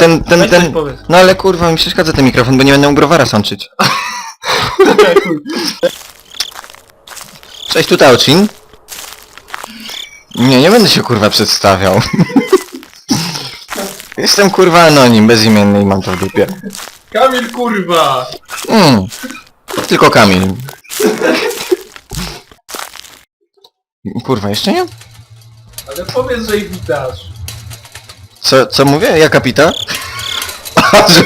Ten, ten, Weź coś ten... powiedz. No ale kurwa mi przeszkadza ten mikrofon, bo nie będę u browara sączyć. Cześć, tutaj Ocin. Nie, nie będę się kurwa przedstawiał. Jestem kurwa anonim, bezimienny i mam to w dupie. Kamil kurwa! Mm. Tylko Kamil. Kurwa, jeszcze nie? Ale powiedz, że ich witasz. Co, co mówię? Jaka pita? Że,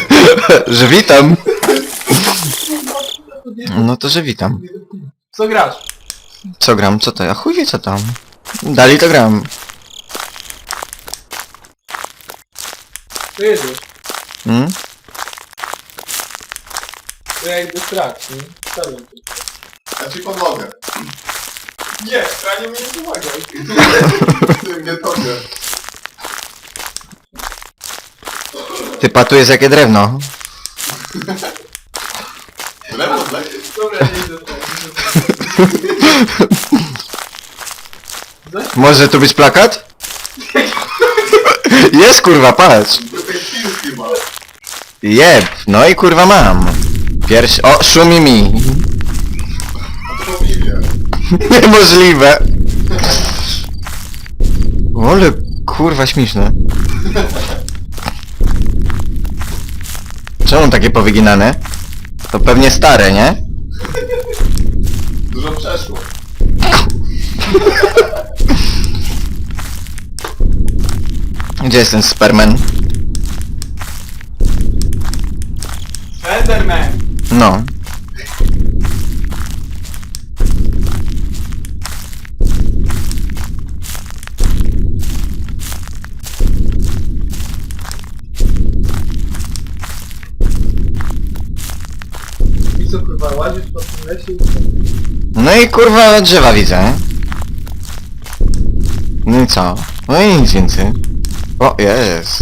że witam. No to, że witam. Co grasz? Co gram? Co to? Ja chuj wie co tam. Dali to gram. To jedziesz. Mm? To ja idę strać, nie? Stawiam cię. Ja ci pomogę. Nie, stranie mi nie pomagaj. Ty nie Ty patujesz jakie drewno. Dla Dobra, strać. Może tu być plakat? Jest kurwa, patrz. Jeb, no i kurwa mam. Pierwszy... O, szumi mi. Niemożliwe. Ole, kurwa śmieszne. Czemu takie powyginane? To pewnie stare, nie? Dużo przeszło. Gdzie jest ten Superman? Enderman! No. I co kurwa, łazisz po tym lesie i No i kurwa drzewa widzę. No i co? No i nic więcej. O, jest.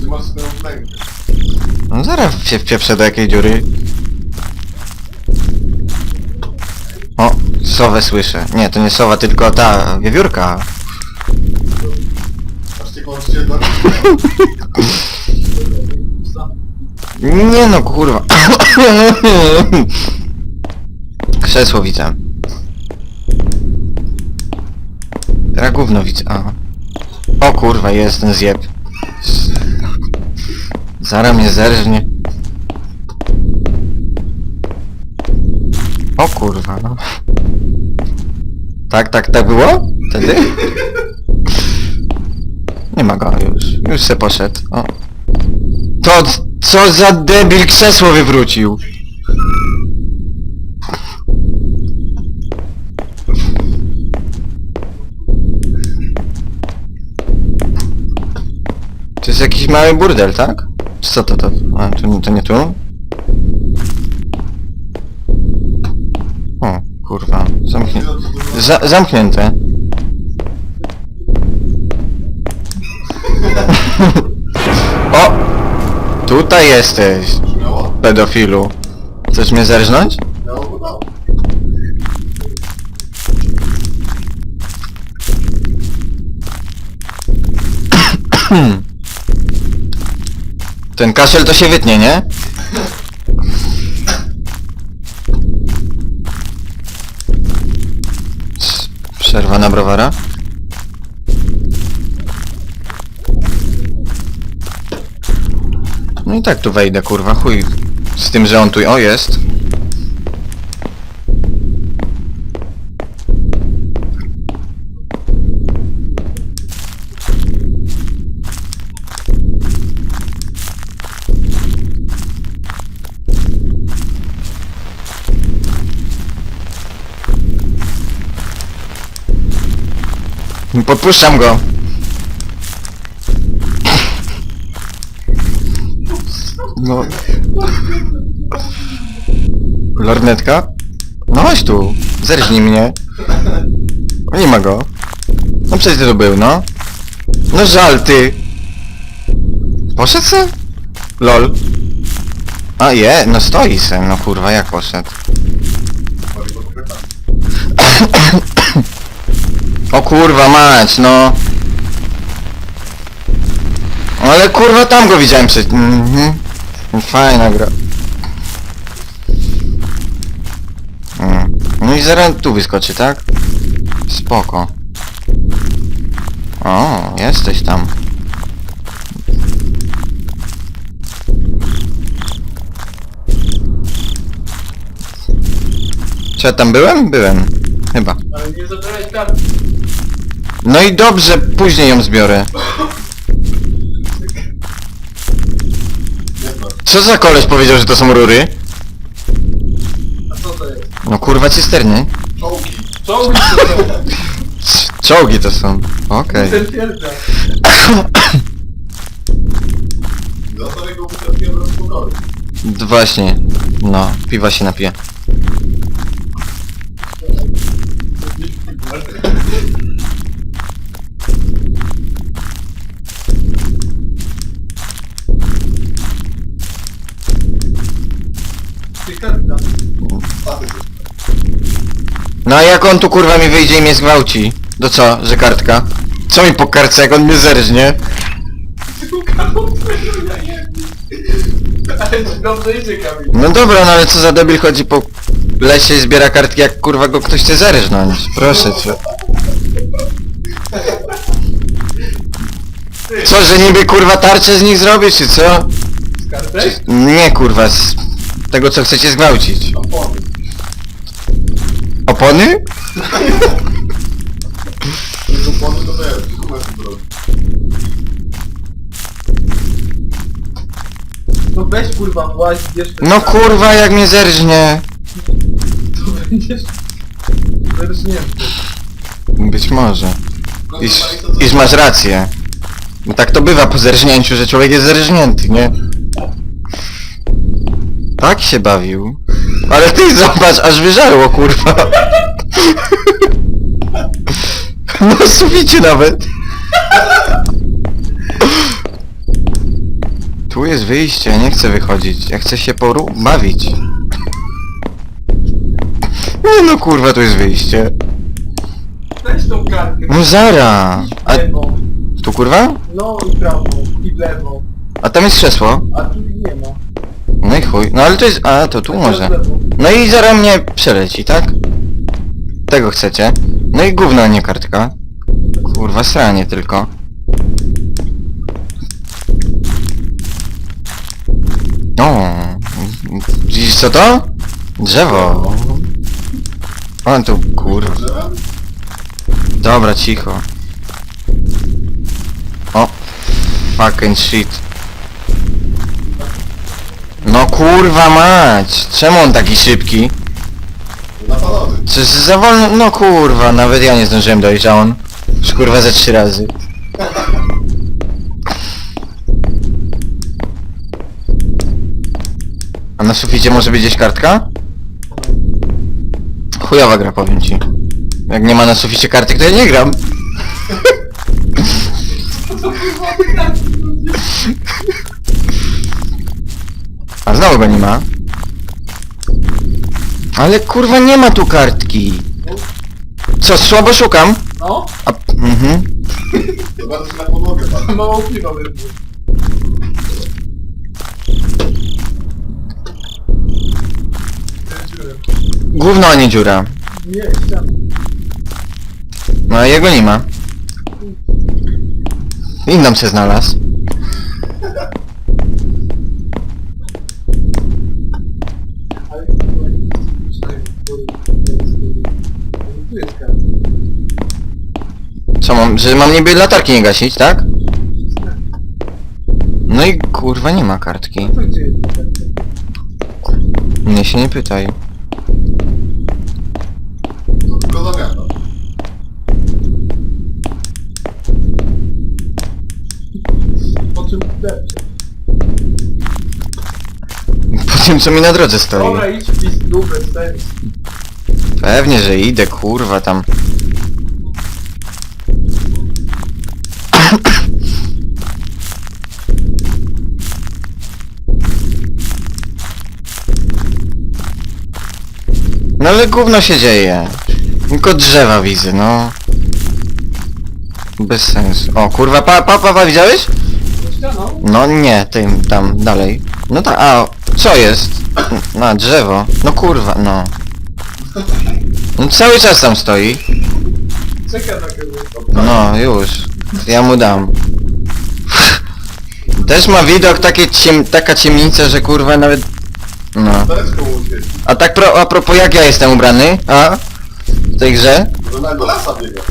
Ty masz swoją wnękę. No zaraz się wpieprzę do jakiej dziury. O, sowę słyszę. Nie, to nie sowa, tylko ta wiewiórka. Aż. Nie no, kurwa. Krzesło widzę. Teraz gówno widzę. Aha. O kurwa, jest ten zjeb. Zara mnie zerżnie. O kurwa, no. Tak, tak, tak było? Wtedy? Nie ma go już. Już se poszedł. O. To co za debil krzesło wywrócił? To jest jakiś mały burdel, tak? Co to to? A, to, to nie tu? O, kurwa, zamknię... Za zamknięte. o! Tutaj jesteś, pedofilu. Chcesz mnie zerżnąć? Dało. Ten kaszel to się wytnie, nie? Przerwa na browara? No i tak tu wejdę, kurwa, chuj. Z tym, że on tu... O, jest. Podpuszczam go. No. Lornetka? No chodź tu, zerżnij mnie. Nie ma go. No przecież tu był, no. No żal, ty. Poszedł se? Lol. A je, no stoi se, no kurwa, jak poszedł? Chodź, bo to pytam. O kurwa mać, no. Ale kurwa tam go widziałem przed... Mhm. Fajna gra. Mm. No i zaraz tu wyskoczy, tak? Spoko. O, jesteś tam. Czy ja tam byłem? Byłem. Chyba. Ale nie zabrałeś. No i dobrze, później ją zbiorę. Co za koleś powiedział, że to są rury? A co to jest? No kurwa cysterny. Czołgi. Czołgi to są. Czołgi to są. Okej. Potrafiłem rozpokoić. Właśnie. No, piwa się napije. Ty karta. Staty się. No a jak on tu kurwa mi wyjdzie i mnie zgwałci? To co, że kartka? Co mi po kartce, jak on mnie zerżnie? Ale ci dobrze idzie Kamil. No dobra, no ale co za debil chodzi po lesie i zbiera kartki, jak kurwa go ktoś chce zerżnąć? Proszę cię. Co, że niby kurwa tarczę z nich zrobisz, czy co? Z kartek? Nie kurwa, z tego co chcecie zgwałcić. Opony. Opony? Opony to wiesz. No weź kurwa właź, bierz No kurwa, jak mnie zerżnie. To będziesz... Zerżnięty. Być może. No, Iż, normalnie to co- iż masz rację. Bo tak to bywa po zerżnięciu, że człowiek jest zerżnięty, nie? Tak się bawił. Ale ty zobacz, aż wyżarło, kurwa. No suficie nawet. Tu jest wyjście, nie chcę wychodzić. Ja chcę się poru... bawić. Nie no kurwa, tu jest wyjście. Weź tą kartkę. No zara. A lewą. tu kurwa? No i prawą. I w lewą. A tam jest krzesło. A tu nie ma. No i chuj. No ale to jest... A, to tu Teraz może. w lewą. No i zaraz mnie przeleci, tak? Tego chcecie. No i gówno, a nie kartka. Kurwa, sranie tylko. O, widzisz co to? Drzewo. O, tu kurwa. Dobra, cicho. O, fucking shit. No kurwa mać! Czemu on taki szybki? Napalony. Czy za wolno? No kurwa, nawet ja nie zdążyłem dojść, a on już kurwa ze trzy razy. A na suficie może być gdzieś kartka? Chujowa gra, powiem ci. Jak nie ma na suficie kartek, to ja nie gram. znowu go nie ma. Ale kurwa nie ma tu kartki. Co, słabo szukam? No, A, mhm. To bardzo się na podłogę patrzy. mało piwa będzie. Gówno, a nie dziura. Nie, ściana. No a jego nie ma. Inną się znalazł. Ale kurwa, przynajmniej tu jest karta. Co mam, że mam niby latarki nie gasić, tak? No i kurwa nie ma kartki. Gdzie jest? Mnie się nie pytaj. To tylko zamiata. Po czym depcze? Po tym co mi na drodze stoi. Dobra, idź w pizdu, bez sensu. Pewnie, że idę, kurwa tam. No ale gówno się dzieje. Tylko drzewa widzę, no. Bez sensu. O kurwa, pa, pa, pa, pa widziałeś? No nie, tym, tam, dalej. No tak, a, co jest? Na, drzewo. No kurwa, no. No cały czas tam stoi. No, już. Ja mu dam. Też ma widok takie ciem, taka ciemnica, że kurwa nawet... No. A tak pro, a propos jak ja jestem ubrany? A? W tej grze? Że na golasa biega.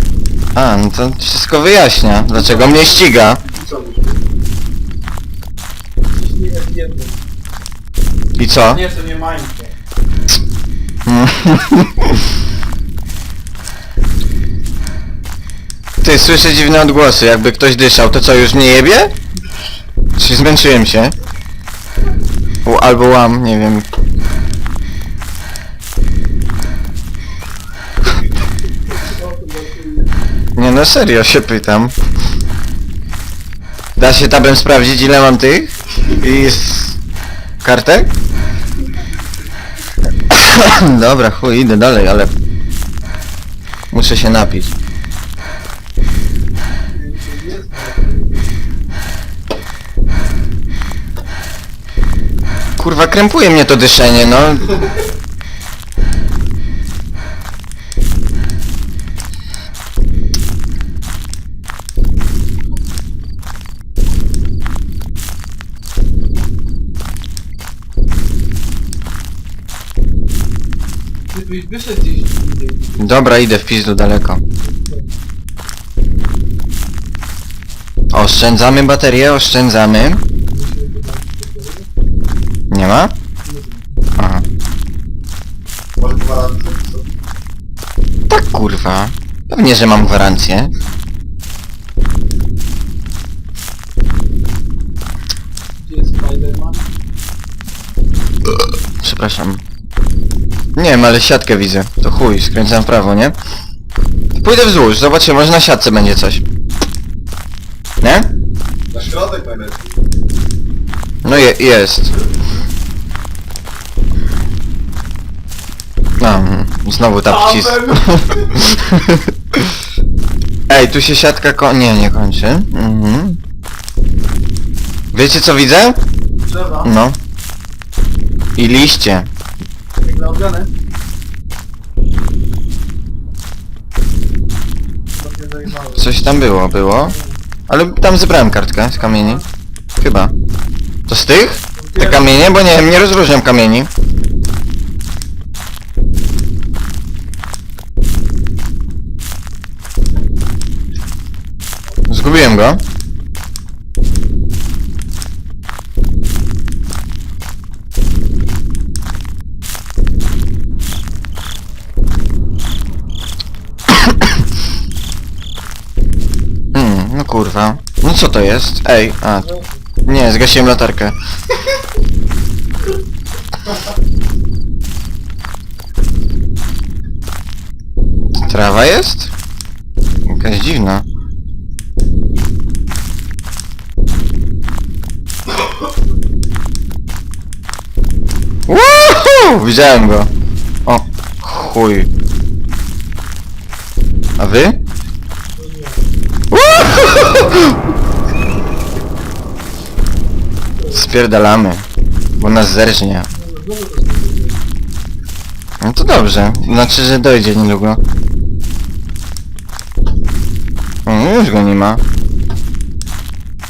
A, no to wszystko wyjaśnia. Dlaczego mnie ściga? I co mu świeci? Ciśnij F1. I co? Nie, to nie mańkę. Ty, słyszę dziwne odgłosy, jakby ktoś dyszał, to co, już mnie jebie? Czy zmęczyłem się? U, albo łam, nie wiem. Nie no, serio się pytam. Da się tabem sprawdzić ile mam tych? I z... kartek? Dobra, chuj, idę dalej, ale... Muszę się napić. Kurwa, krępuje mnie to dyszenie, no. Wyszedł gdzieś. Dobra, idę w pizdu daleko. Oszczędzamy baterię, oszczędzamy. Nie ma? Aha. Co? Tak kurwa. Pewnie, że mam gwarancję. Gdzie jest Spiderman? Przepraszam. Nie wiem, ale siatkę widzę. To chuj, skręcam w prawo, nie? Pójdę wzdłuż, zobaczę, może na siatce będzie coś. Nie? Na środek najlepiej. No je, jest. No, mhm. znowu ta przycisk. Ej, tu się siatka ko... Nie, nie kończy. Mhm. Wiecie co widzę? Drzewa. No. I liście. Zajebało. Coś tam było, było. Ale tam zebrałem kartkę z kamieni. Chyba. To z tych? Te kamienie? Bo nie wiem, nie rozróżniam kamieni. Zgubiłem go. Hmm, no kurwa. No co to jest? Ej, a. Nie, zgasiłem latarkę. Trawa jest? Jakaś dziwna. Woohoo! Widziałem go. O, chuj. A wy? Spierdalamy, bo nas zerżnie. No to dobrze, znaczy, że dojdzie niedługo. No już go nie ma.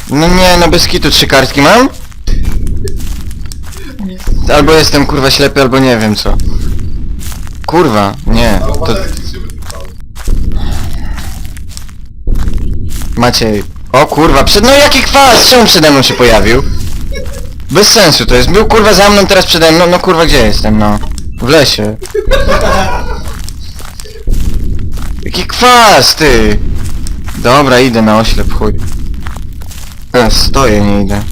No nie, no bez kitu trzy kartki mam? Albo jestem kurwa ślepy, albo nie wiem co. Kurwa, nie, to baterie ci się wysypały. Maciej. O kurwa, przed... no jaki kwas, czemu przede mną się pojawił? Bez sensu to jest, był kurwa za mną, teraz przede mną, no kurwa gdzie jestem, no? W lesie. Jaki kwas, ty! Dobra, idę na oślep, chuj. Ja stoję, nie idę.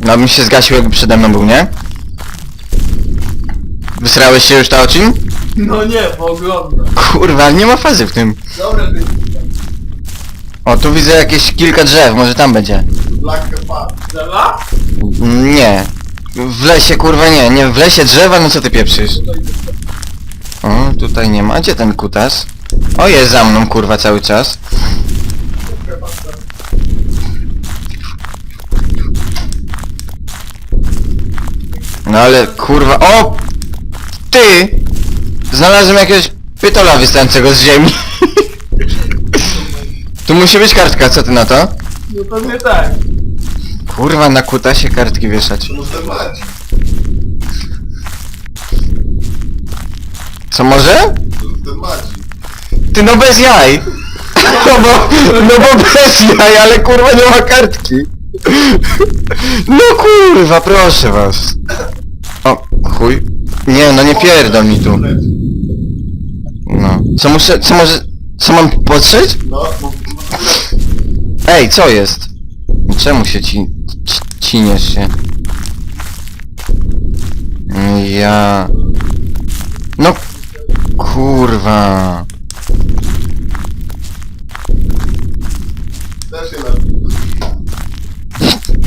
No bym się zgasił jakby przede mną był, nie? Wysrałeś się już ta oczy? No nie, bo oglądam. Kurwa, nie ma fazy w tym. Dobra, ty. O, tu widzę jakieś kilka drzew, może tam będzie. Black. Drzewa? Nie. W lesie, kurwa, nie. Nie, w lesie drzewa, no co ty pieprzysz? O, tutaj nie ma. Gdzie ten kutas? O, jest za mną, kurwa, cały czas. No ale, kurwa, o! Ty! Znalazłem jakiegoś pytola wystającego z ziemi. tu musi być kartka, co ty na to? No pewnie tak. Kurwa, na kutasie kartki wieszać. Co może? Ty no bez jaj! No bo, no bo bez jaj, ale kurwa nie ma kartki. No kurwa, proszę was. O, chuj. Nie, no nie pierdol mi tu. No. Co muszę, co może, co mam patrzeć? No. Ej, co jest? Czemu się ci, ci ciniesz się? Ja... No kurwa.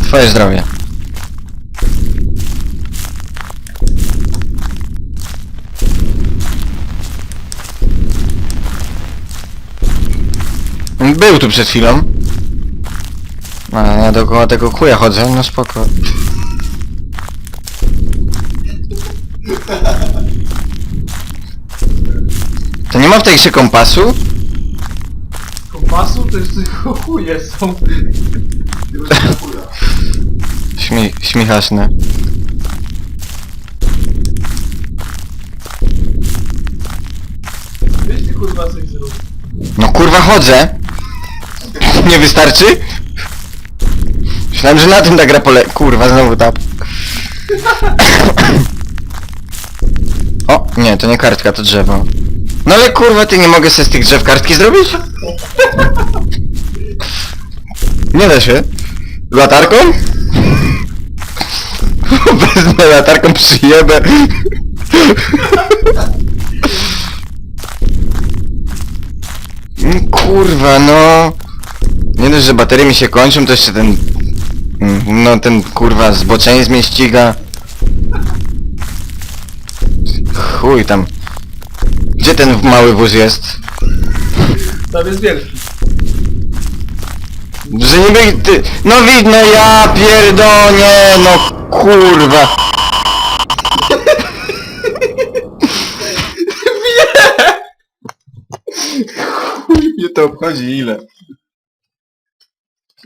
Twoje zdrowie. Był tu przed chwilą. A ja dookoła tego chuja chodzę, no spoko. To nie ma w tej grze kompasu? Kompasu to jest tylko chuje są. Śmie śmiechaszne. Wiesz ty kurwa coś zrób. No kurwa chodzę. Nie wystarczy? Myślałem, że na tym ta gra pole... Kurwa, znowu tap. O, nie, to nie kartka, to drzewo. No ale kurwa, ty nie mogę sobie z tych drzew kartki zrobić? Nie da się. Latarką? Wezmę latarką, przyjebę. Mm, Kurwa, no. Nie dość, że baterie mi się kończą, to jeszcze ten... No ten kurwa zboczeniec mnie ściga. Chuj tam. Gdzie ten mały wóz jest? Tam jest wielki. Że niby ty... No widno ja pierdonie, no kurwa. Chuj mnie to obchodzi ile.